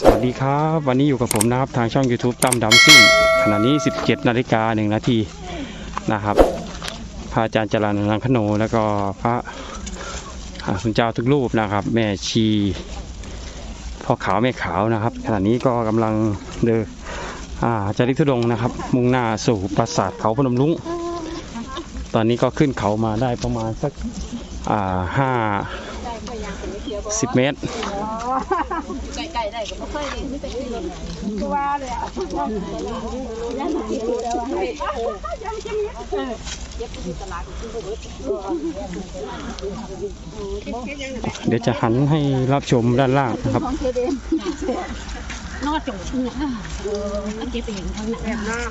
สวัสดีครับ วันนี้อยู่กับผมนะครับทางช่อง YouTube ตั้มดำซิ่งขณะนี้ 17 นาฬิกา1นาทีนะครับพระอาจารย์จรัญนังคโน แล้วก็พระคุณเจ้าทุกรูปนะครับ แม่ชีพ่อขาวแม่ขาวนะครับ ขณะนี้ก็กำลังเดินอาจาริกทุดงนะครับ มุ่งหน้าสู่ปราสาทเขาพนมลุงตอนนี้ก็ขึ้นเขามาได้ประมาณสักห้าสิบเมตร ไก่ได้ก็ไม่ค่อยดีไม่แต่กินเลยว่าเลยอะยังกินแล้วยังจะมีเย็บที่ตลาดกินไปเบิดเดี๋ยวจะหันให้รับชมด้านล่างนะครับนอดจงชูค่ะเอออันเก็บไปเห็นทางไหนแบบ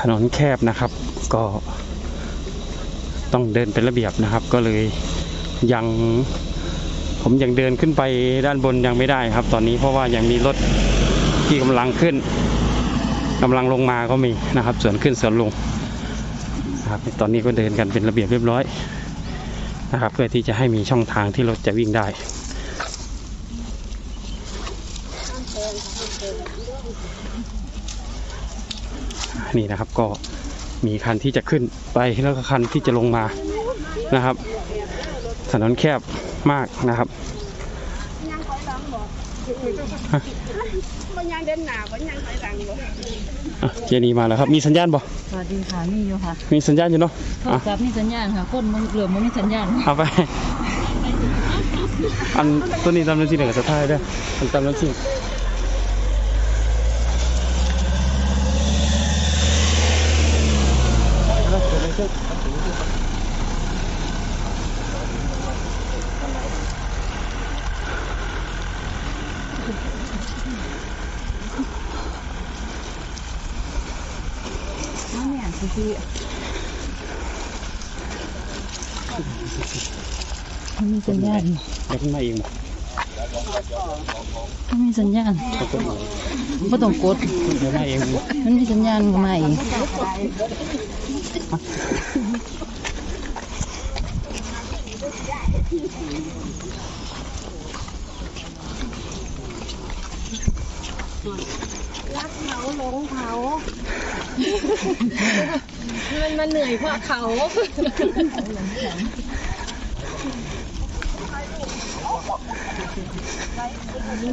ถนนแคบนะครับ ก็ต้องเดินเป็นระเบียบนะครับ ก็เลยยังผมยังเดินขึ้นไปด้านบนยังไม่ได้ครับ ตอนนี้เพราะว่ายังมีรถที่กำลังขึ้นกำลังลงมาก็มีนะครับ ส่วนขึ้นส่วนลงนะครับตอนนี้ก็เดินกันเป็นระเบียบเรียบร้อยนะครับ เพื่อที่จะให้มีช่องทางที่รถจะวิ่งได้ นี่นะครับก็มีคันที่จะขึ้นไปแล้วก็คันที่จะลงมานะครับ ถนนแคบมากนะครับำยังคอยหลังบ่มันยังเดินหนาบ่ยังคอยหลังบ่อะเจนีมาแล้วครับ มีสัญญาณบ่สวัสดีค่ะนี่อยู่ค่ะ มีสัญญาณอยู่เนาะโทรอะศัพท์มีสัญญาณค่ะคนมันเหลือมันมีสัญญาณเอาไป อันตัวนี้ตามน้ำจิ้มกับสะท้ายด้วยอันตามน้ำจิ้ม แล้วเกิดอะไรขึ้นน้าเนี่ยคือมันมีสัญญาณเดี๋ยวขึ้นมาเองบ่มันมีสัญญาณเขาก็บอกไม่ต้องกดเดี๋ยวมาเองมันมีสัญญาณก็มาเอง รักเขาหลงเขา มันมาเหนื่อยเพราะเขา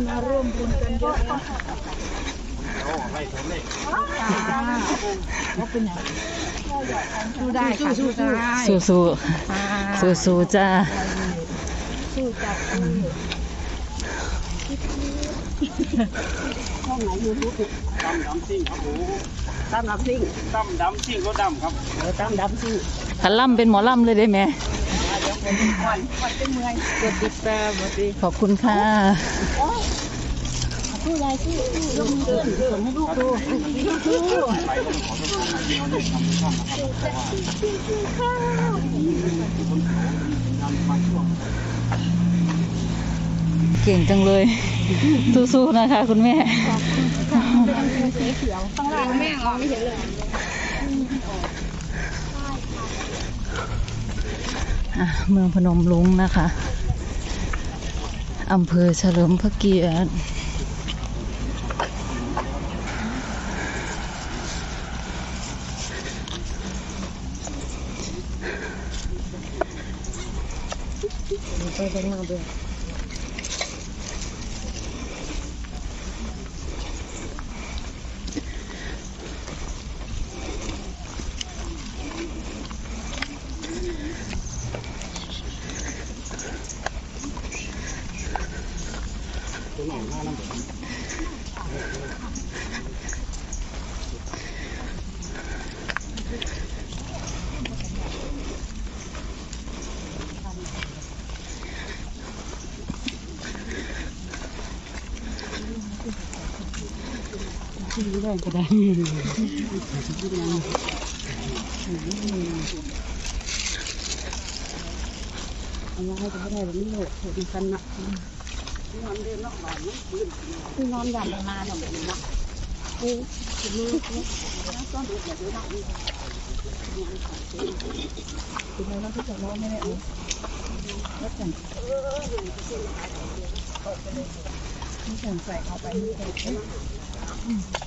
มาร่วมบุญกันเยอะนะ เขาเป็นอย่าง สู้ได้ค่ะสู้ได้สู้สู้สู้สู้ๆจ้าตั้มดำซิ่งครับผมตามหลับซิ่งตั้มดำซิ่งรถดำครับเออตามดับซิ่งขันล่ำเป็นหมอล่ำเลยได้ไหมวันวันเป็นเมืองกดติดตามมาสิขอบคุณค่ะ สู้ยายสู้สู้ยกมือเดินให้ลูกดูสู้เก่งจังเลย สู้ๆนะคะคุณแม่ข้างล่างแม่มองไม่เห็นเลยเมืองพนมลุงนะคะอำเภอเฉลิมพระเกียรติ Не надо. ตรงมาเบื่ได้ก็ได้เอามาให้ก็ได้แบบนี้เลยถูกกันนะนอนเดินนอกบ้านนี่นอนหยาบนาหน่อยนี้นะอ้ยถึงมือต้องดูแบบนี้นะถึงแม้ว่าที่จะร้องไม่ได้เอาแล้วกันนี่ฉันใส่เข้าไปนี่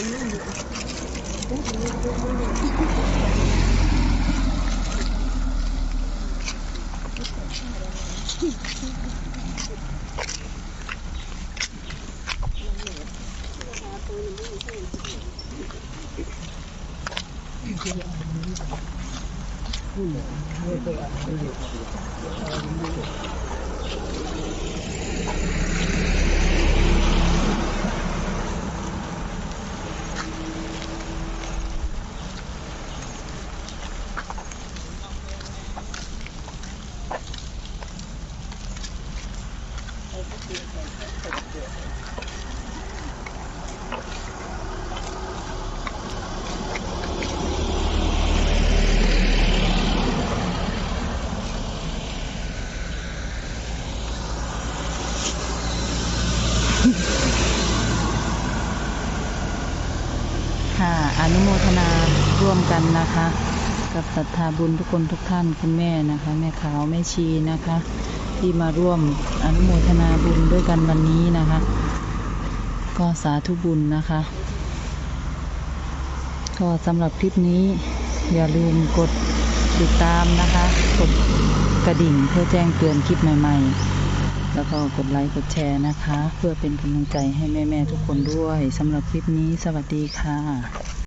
ย ค่ะอนุโมทนาร่วมกันนะคะ กับศรัทธาบุญทุกคนทุกท่านคุณแม่นะคะ แม่ขาวแม่ชีนะคะ ที่มาร่วมอนุโมทนาบุญด้วยกันวันนี้นะคะ ก็สาธุบุญนะคะก็สำหรับคลิปนี้อย่าลืมกดติดตามนะคะ กดกระดิ่งเพื่อแจ้งเตือนคลิปใหม่ ๆ แล้วก็กดไลค์กดแชร์นะคะ เพื่อเป็นกำลังใจให้แม่ ๆ ทุกคนด้วยสำหรับคลิปนี้สวัสดีค่ะ